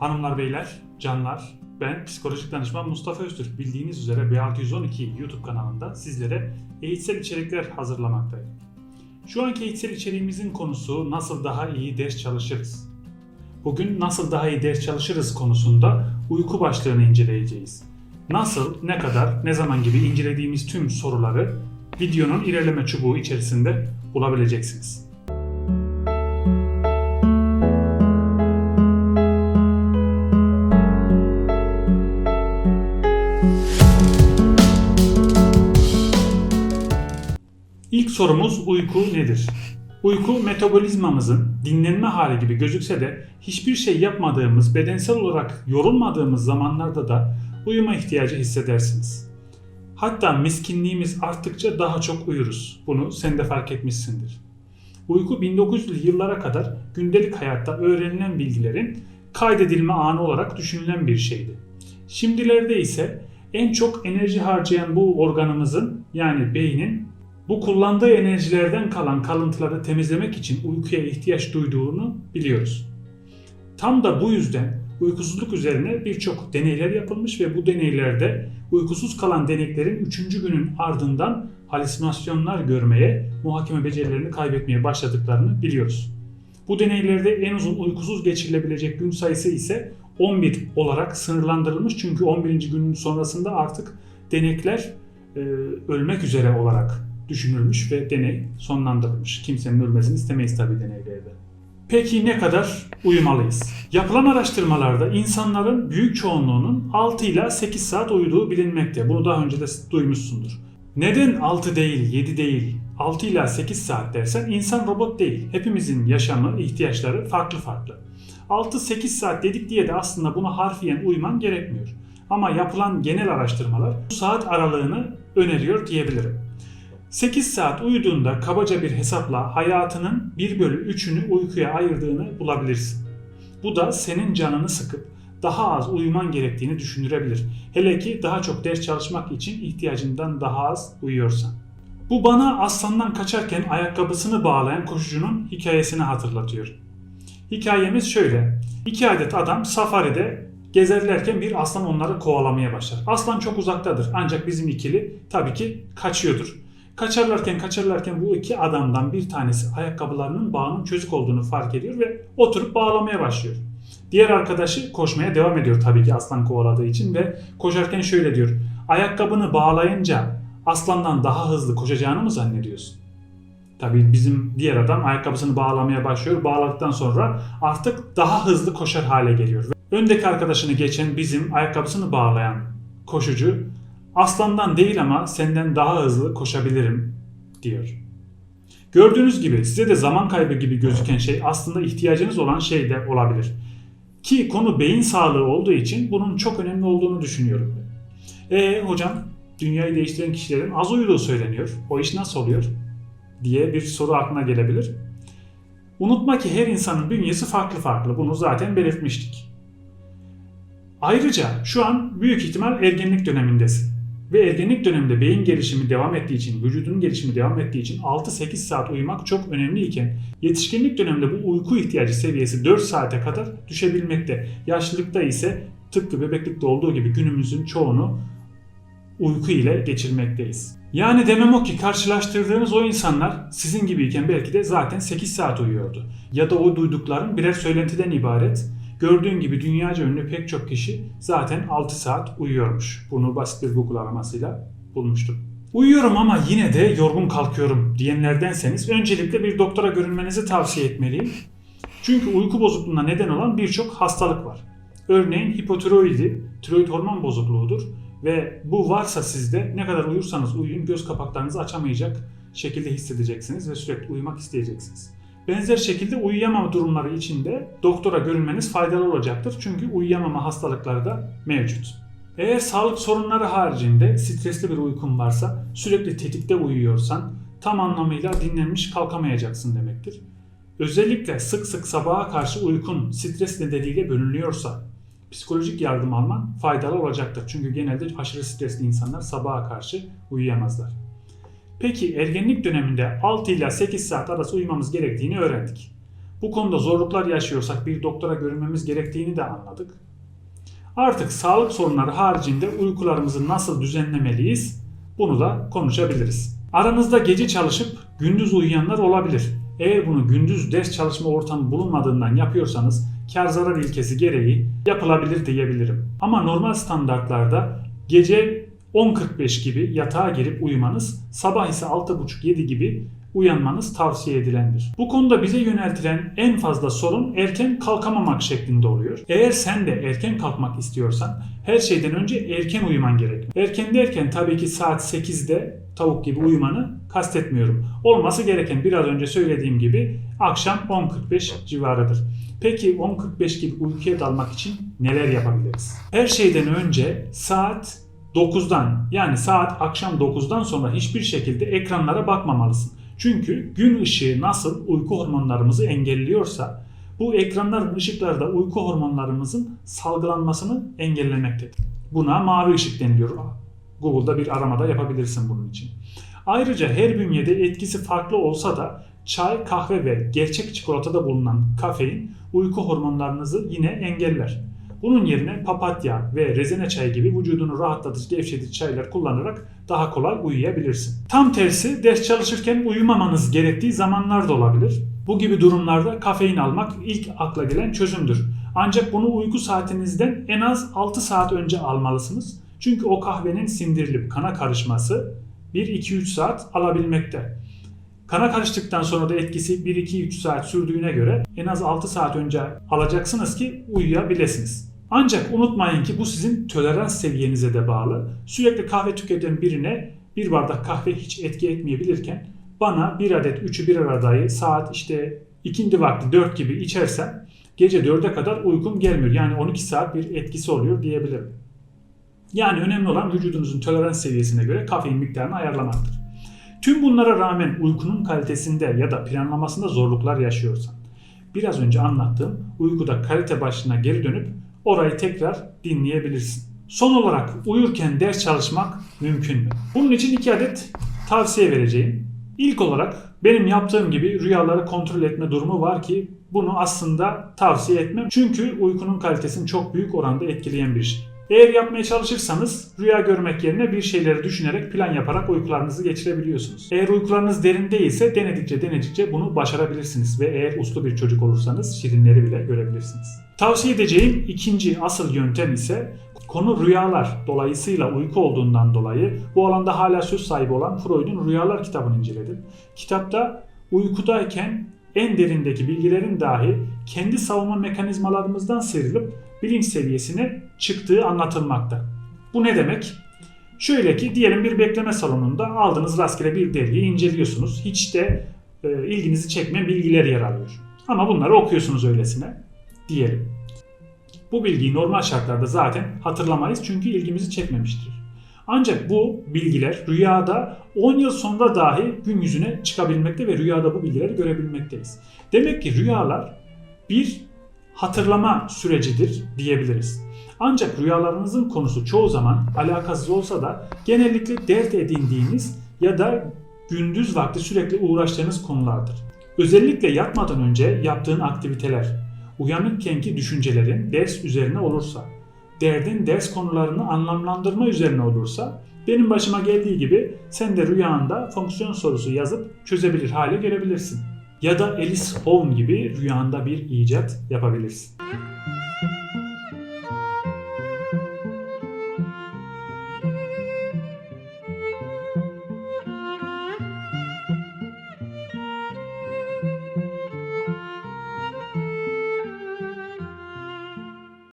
Hanımlar beyler, canlar, ben psikolojik danışman Mustafa Öztürk. Bildiğiniz üzere B612 YouTube kanalında sizlere eğitsel içerikler hazırlamaktayım. Şu anki eğitsel içeriğimizin konusu nasıl daha iyi ders çalışırız. Bugün nasıl daha iyi ders çalışırız konusunda uyku başlığını inceleyeceğiz. Nasıl, ne kadar, ne zaman gibi incelediğimiz tüm soruları videonun ilerleme çubuğu içerisinde bulabileceksiniz. İlk sorumuz uyku nedir? Uyku metabolizmamızın dinlenme hali gibi gözükse de hiçbir şey yapmadığımız, bedensel olarak yorulmadığımız zamanlarda da uyuma ihtiyacı hissedersiniz. Hatta miskinliğimiz arttıkça daha çok uyuruz. Bunu sen de fark etmişsindir. Uyku 1900'lü yıllara kadar gündelik hayatta öğrenilen bilgilerin kaydedilme anı olarak düşünülen bir şeydi. Şimdilerde ise en çok enerji harcayan bu organımızın yani beynin bu kullandığı enerjilerden kalan kalıntıları temizlemek için uykuya ihtiyaç duyduğunu biliyoruz. Tam da bu yüzden uykusuzluk üzerine birçok deneyler yapılmış ve bu deneylerde uykusuz kalan deneklerin 3. günün ardından halüsinasyonlar görmeye, muhakeme becerilerini kaybetmeye başladıklarını biliyoruz. Bu deneylerde en uzun uykusuz geçirilebilecek gün sayısı ise 11 olarak sınırlandırılmış çünkü 11. günün sonrasında artık denekler e, ölmek üzere olarak düşünülmüş ve deney sonlandırılmış. Kimsenin ölmesini istemeyiz tabii deneylerde. Peki ne kadar uyumalıyız? Yapılan araştırmalarda insanların büyük çoğunluğunun 6 ila 8 saat uyuduğu bilinmekte. Bunu daha önce de duymuşsundur. Neden 6 değil, 7 değil, 6 ila 8 saat dersen insan robot değil. Hepimizin yaşamı, ihtiyaçları farklı farklı. 6-8 saat dedik diye de aslında buna harfiyen uyman gerekmiyor. Ama yapılan genel araştırmalar bu saat aralığını öneriyor diyebilirim. 8 saat uyuduğunda kabaca bir hesapla hayatının 1 bölü 3'ünü uykuya ayırdığını bulabilirsin. Bu da senin canını sıkıp daha az uyuman gerektiğini düşündürebilir. Hele ki daha çok ders çalışmak için ihtiyacından daha az uyuyorsan. Bu bana aslandan kaçarken ayakkabısını bağlayan koşucunun hikayesini hatırlatıyor. Hikayemiz şöyle. İki adet adam safaride gezerlerken bir aslan onları kovalamaya başlar. Aslan çok uzaktadır ancak bizim ikili tabii ki kaçıyordur. Kaçarlarken kaçarlarken bu iki adamdan bir tanesi ayakkabılarının bağının çözük olduğunu fark ediyor ve oturup bağlamaya başlıyor. Diğer arkadaşı koşmaya devam ediyor tabii ki aslan kovaladığı için ve koşarken şöyle diyor. Ayakkabını bağlayınca aslandan daha hızlı koşacağını mı zannediyorsun? Tabii bizim diğer adam ayakkabısını bağlamaya başlıyor. Bağladıktan sonra artık daha hızlı koşar hale geliyor. Öndeki arkadaşını geçen bizim ayakkabısını bağlayan koşucu aslandan değil ama senden daha hızlı koşabilirim diyor. Gördüğünüz gibi size de zaman kaybı gibi gözüken şey aslında ihtiyacınız olan şey de olabilir. Ki konu beyin sağlığı olduğu için bunun çok önemli olduğunu düşünüyorum. E hocam dünyayı değiştiren kişilerin az uyuduğu söyleniyor. O iş nasıl oluyor? diye bir soru aklına gelebilir. Unutma ki her insanın bünyesi farklı farklı. Bunu zaten belirtmiştik. Ayrıca şu an büyük ihtimal ergenlik dönemindesin. Ve ergenlik döneminde beyin gelişimi devam ettiği için, vücudun gelişimi devam ettiği için 6-8 saat uyumak çok önemli iken yetişkinlik döneminde bu uyku ihtiyacı seviyesi 4 saate kadar düşebilmekte. Yaşlılıkta ise tıpkı bebeklikte olduğu gibi günümüzün çoğunu uyku ile geçirmekteyiz. Yani demem o ki karşılaştırdığınız o insanlar sizin gibiyken belki de zaten 8 saat uyuyordu. Ya da o duydukların birer söylentiden ibaret. Gördüğün gibi dünyaca ünlü pek çok kişi zaten 6 saat uyuyormuş. Bunu basit bir Google aramasıyla bulmuştum. Uyuyorum ama yine de yorgun kalkıyorum diyenlerdenseniz öncelikle bir doktora görünmenizi tavsiye etmeliyim. Çünkü uyku bozukluğuna neden olan birçok hastalık var. Örneğin hipotiroidi, tiroid hormon bozukluğudur ve bu varsa sizde ne kadar uyursanız uyuyun göz kapaklarınızı açamayacak şekilde hissedeceksiniz ve sürekli uyumak isteyeceksiniz. Benzer şekilde uyuyamama durumları için de doktora görünmeniz faydalı olacaktır. Çünkü uyuyamama hastalıkları da mevcut. Eğer sağlık sorunları haricinde stresli bir uykun varsa, sürekli tetikte uyuyorsan tam anlamıyla dinlenmiş kalkamayacaksın demektir. Özellikle sık sık sabaha karşı uykun stres nedeniyle bölünüyorsa psikolojik yardım alman faydalı olacaktır. Çünkü genelde aşırı stresli insanlar sabaha karşı uyuyamazlar. Peki ergenlik döneminde 6 ile 8 saat arası uyumamız gerektiğini öğrendik. Bu konuda zorluklar yaşıyorsak bir doktora görünmemiz gerektiğini de anladık. Artık sağlık sorunları haricinde uykularımızı nasıl düzenlemeliyiz? Bunu da konuşabiliriz. Aranızda gece çalışıp gündüz uyuyanlar olabilir. Eğer bunu gündüz ders çalışma ortamı bulunmadığından yapıyorsanız kar zarar ilkesi gereği yapılabilir diyebilirim. Ama normal standartlarda gece 10.45 gibi yatağa girip uyumanız, sabah ise 6.30-7 gibi uyanmanız tavsiye edilendir. Bu konuda bize yöneltilen en fazla sorun erken kalkamamak şeklinde oluyor. Eğer sen de erken kalkmak istiyorsan her şeyden önce erken uyuman gerek. Erken derken tabii ki saat 8'de tavuk gibi uyumanı kastetmiyorum. Olması gereken biraz önce söylediğim gibi akşam 10.45 civarıdır. Peki 10.45 gibi uykuya dalmak için neler yapabiliriz? Her şeyden önce saat 9'dan yani saat akşam 9'dan sonra hiçbir şekilde ekranlara bakmamalısın. Çünkü gün ışığı nasıl uyku hormonlarımızı engelliyorsa bu ekranların ışıkları da uyku hormonlarımızın salgılanmasını engellemektedir. Buna mavi ışık deniliyor. Google'da bir aramada yapabilirsin bunun için. Ayrıca her bünyede etkisi farklı olsa da çay, kahve ve gerçek çikolatada bulunan kafein uyku hormonlarınızı yine engeller. Bunun yerine papatya ve rezene çayı gibi vücudunu rahatlatıcı gevşetici çaylar kullanarak daha kolay uyuyabilirsin. Tam tersi ders çalışırken uyumamanız gerektiği zamanlar da olabilir. Bu gibi durumlarda kafein almak ilk akla gelen çözümdür. Ancak bunu uyku saatinizden en az 6 saat önce almalısınız. Çünkü o kahvenin sindirilip kana karışması 1-2-3 saat alabilmekte. Kana karıştıktan sonra da etkisi 1-2-3 saat sürdüğüne göre en az 6 saat önce alacaksınız ki uyuyabilirsiniz. Ancak unutmayın ki bu sizin tolerans seviyenize de bağlı. Sürekli kahve tüketen birine bir bardak kahve hiç etki etmeyebilirken bana bir adet üçü bir aradayı saat işte ikindi vakti 4 gibi içersem gece 4'e kadar uykum gelmiyor. Yani 12 saat bir etkisi oluyor diyebilirim. Yani önemli olan vücudunuzun tolerans seviyesine göre kafein miktarını ayarlamaktır. Tüm bunlara rağmen uykunun kalitesinde ya da planlamasında zorluklar yaşıyorsan, biraz önce anlattığım uykuda kalite başlığına geri dönüp orayı tekrar dinleyebilirsin. Son olarak uyurken ders çalışmak mümkün mü? Bunun için iki adet tavsiye vereceğim. İlk olarak benim yaptığım gibi rüyaları kontrol etme durumu var ki bunu aslında tavsiye etmem. Çünkü uykunun kalitesini çok büyük oranda etkileyen bir şey. Eğer yapmaya çalışırsanız rüya görmek yerine bir şeyleri düşünerek plan yaparak uykularınızı geçirebiliyorsunuz. Eğer uykularınız derin değilse denedikçe denedikçe bunu başarabilirsiniz ve eğer uslu bir çocuk olursanız şirinleri bile görebilirsiniz. Tavsiye edeceğim ikinci asıl yöntem ise konu rüyalar dolayısıyla uyku olduğundan dolayı bu alanda hala söz sahibi olan Freud'un Rüyalar kitabını inceledim. Kitapta uykudayken en derindeki bilgilerin dahi kendi savunma mekanizmalarımızdan sıyrılıp bilinç seviyesine çıktığı anlatılmakta. Bu ne demek? Şöyle ki diyelim bir bekleme salonunda aldığınız rastgele bir dergiyi inceliyorsunuz. Hiç de e, ilginizi çekmeyen bilgiler yer alıyor. Ama bunları okuyorsunuz öylesine diyelim. Bu bilgiyi normal şartlarda zaten hatırlamayız çünkü ilgimizi çekmemiştir. Ancak bu bilgiler rüyada 10 yıl sonra dahi gün yüzüne çıkabilmekte ve rüyada bu bilgileri görebilmekteyiz. Demek ki rüyalar bir hatırlama sürecidir diyebiliriz. Ancak rüyalarınızın konusu çoğu zaman alakasız olsa da genellikle dert edindiğiniz ya da gündüz vakti sürekli uğraştığınız konulardır. Özellikle yatmadan önce yaptığın aktiviteler, uyanıkkenki düşüncelerin ders üzerine olursa, derdin ders konularını anlamlandırma üzerine olursa, benim başıma geldiği gibi sen de rüyanda fonksiyon sorusu yazıp çözebilir hale gelebilirsin. Ya da Alice Home gibi rüyanda bir icat yapabilirsin.